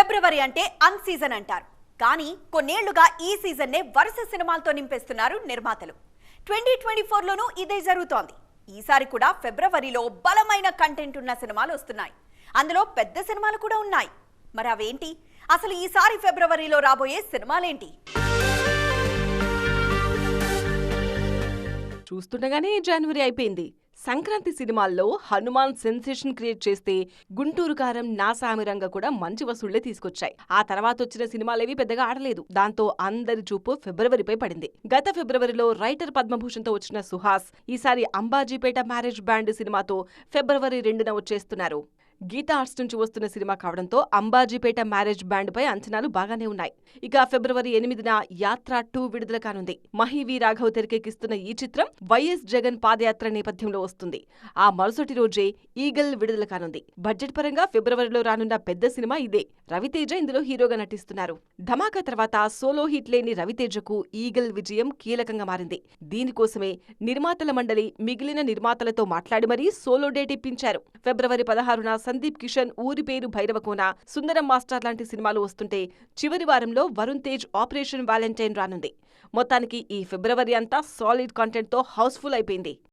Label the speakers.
Speaker 1: ఫిబ్రవరి అంటే అన్ సీజన్ అంటారు. కానీ కొన్నేళ్ళుగా ఈ సీజన్నే వరుస సినిమాలతో నింపేస్తున్నారు నిర్మాతలు. ట్వంటీ ట్వంటీ ఫోర్లోనూ ఇదే జరుగుతోంది. ఈసారి కూడా ఫిబ్రవరిలో బలమైన కంటెంట్ ఉన్న సినిమాలు వస్తున్నాయి. అందులో పెద్ద సినిమాలు కూడా ఉన్నాయి. మరి అవేంటి? అసలు ఈసారి ఫిబ్రవరిలో రాబోయే సినిమాలేంటి?
Speaker 2: చూస్తుండగానే జనవరి అయిపోయింది. సంక్రాంతి సినిమాల్లో హనుమాన్ సెన్సేషన్ క్రియేట్ చేస్తే గుంటూరు కారం నాసామిరంగా కూడా మంచి వసూళ్ళే తీసుకొచ్చాయి. ఆ తర్వాత వచ్చిన సినిమాలేవి పెద్దగా ఆడలేదు. దాంతో అందరి చూపు ఫిబ్రవరిపై పడింది. గత ఫిబ్రవరిలో రైటర్ పద్మభూషణ్తో వచ్చిన సుహాస్ ఈసారి అంబాజీపేట మ్యారేజ్ బ్యాండ్ సినిమాతో ఫిబ్రవరి రెండున వచ్చేస్తున్నారు. గీతా ఆర్ట్స్ నుంచి వస్తున్న సినిమా కావడంతో అంబాజీపేట మ్యారేజ్ బ్యాండ్ పై అంచనాలు బాగానే ఉన్నాయి. ఇక ఫిబ్రవరి ఎనిమిదిన యాత్ర టూ విడుదల కానుంది. మహివి రాఘవ్ తెరకెక్కిస్తున్న ఈ చిత్రం వైఎస్ జగన్ పాదయాత్ర నేపథ్యంలో వస్తుంది. ఆ మరుసటి రోజే ఈగల్ విడుదల కానుంది. బడ్జెట్ పరంగా ఫిబ్రవరిలో రానున్న పెద్ద సినిమా ఇదే. రవితేజ ఇందులో హీరోగా నటిస్తున్నారు. ధమాకా తర్వాత సోలో హిట్ లేని రవితేజకు ఈగల్ విజయం కీలకంగా మారింది. దీనికోసమే నిర్మాతల మండలి మిగిలిన నిర్మాతలతో మాట్లాడి మరీ సోలో డేట్ ఇప్పించారు. ఫిబ్రవరి పదహారున సందీప్ కిషన్ ఊరి పేరు భైరవకోన. సుందరం మాస్టర్ లాంటి సినిమాలు వస్తుంటే చివరి వారంలో వరుణ్ తేజ్ ఆపరేషన్ వ్యాలంటైన్ రానుంది. మొత్తానికి ఈ ఫిబ్రవరి అంతా సాలిడ్ కంటెంట్తో హౌస్ఫుల్ అయిపోయింది.